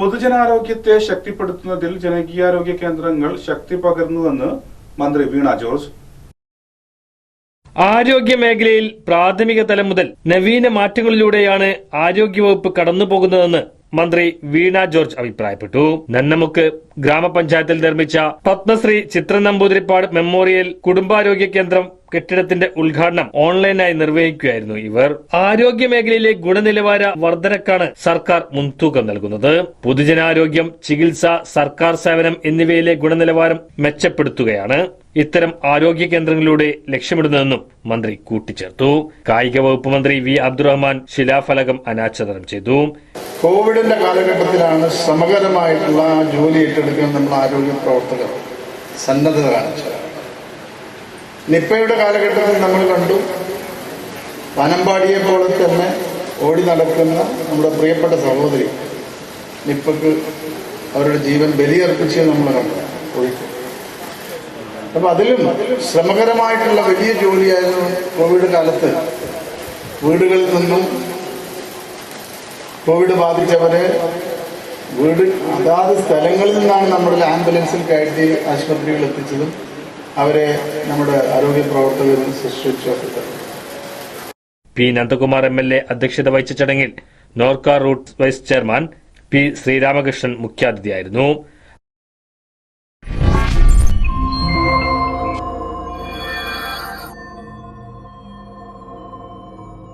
പൊതുജനാരോഗ്യത്തെ ശക്തിപ്പെടുത്തുന്നതിൽ ജനകീയാരോഗ്യ കേന്ദ്രങ്ങൾ ശക്തി പകർന്നുവെന്ന് മന്ത്രി വീണ ജോർജ്. ആരോഗ്യ മേഖലയിൽ പ്രാഥമിക തലം മുതൽ നവീന മാറ്റങ്ങളിലൂടെയാണ് ആരോഗ്യവകുപ്പ് കടന്നുപോകുന്നതെന്ന് മന്ത്രി വീണ ജോർജ് അഭിപ്രായപ്പെട്ടു. നന്നമുക്ക് ഗ്രാമപഞ്ചായത്തിൽ നിർമ്മിച്ച പത്മശ്രീ ചിത്ര നമ്പൂതിരിപ്പാട് മെമ്മോറിയൽ കുടുംബാരോഗ്യ കേന്ദ്രം കെട്ടിടത്തിന്റെ ഉദ്ഘാടനം ഓൺലൈനായി നിർവഹിക്കുകയായിരുന്നു ഇവർ. ആരോഗ്യ മേഖലയിലെ ഗുണനിലവാര വർധനക്കാണ് സർക്കാർ മുൻതൂക്കം നൽകുന്നത്. പൊതുജനാരോഗ്യം ചികിത്സ സർക്കാർ സേവനം എന്നിവയിലെ ഗുണനിലവാരം മെച്ചപ്പെടുത്തുകയാണ്. ഇത്തരം ആരോഗ്യ കേന്ദ്രങ്ങളിലൂടെ ലക്ഷ്യമിടുന്നതെന്നും മന്ത്രി കൂട്ടിച്ചേർത്തു. കായിക വകുപ്പ് മന്ത്രി വി. അബ്ദുറഹ്മാൻ ശിലാഫലകം അനാച്ഛാദനം ചെയ്തു. കോവിഡിന്റെ കാലഘട്ടത്തിലാണ് സമഗ്രമായിട്ടുള്ള ജോലി ഏറ്റെടുക്കാൻ നമ്മൾ ആരോഗ്യ പ്രവർത്തകർ സന്നദ്ധത കാണിച്ചത്. നിപ്പയുടെ കാലഘട്ടത്തിൽ നമ്മൾ കണ്ടു. പനമ്പാടിയെ പോലെ തന്നെ ഓടി നടക്കുന്ന നമ്മുടെ പ്രിയപ്പെട്ട സഹോദരി നിപ്പക്ക് അവരുടെ ജീവൻ ബലിയർപ്പിച്ച് നമ്മൾ കണ്ടു. അപ്പൊ അതിലും ശ്രമകരമായിട്ടുള്ള വലിയ ജോലിയായിരുന്നു കോവിഡ് കാലത്ത്. വീടുകളിൽ നിന്നും കോവിഡ് ബാധിച്ചവരെ വീട് അതാത് സ്ഥലങ്ങളിൽ നിന്നാണ് നമ്മുടെ ആംബുലൻസിൽ കയറ്റി ആശുപത്രികൾ എത്തിച്ചതും അവരെ നമ്മുടെ ആരോഗ്യ പ്രവർത്തകരും ശുശ്രൂഷിച്ചു P Nandakumar M L A അധ്യക്ഷത വഹിച്ച ചടങ്ങിൽ NORKA root vice chairman P Sreeramakrishnan മുഖ്യാതിഥിയായിരുന്നു.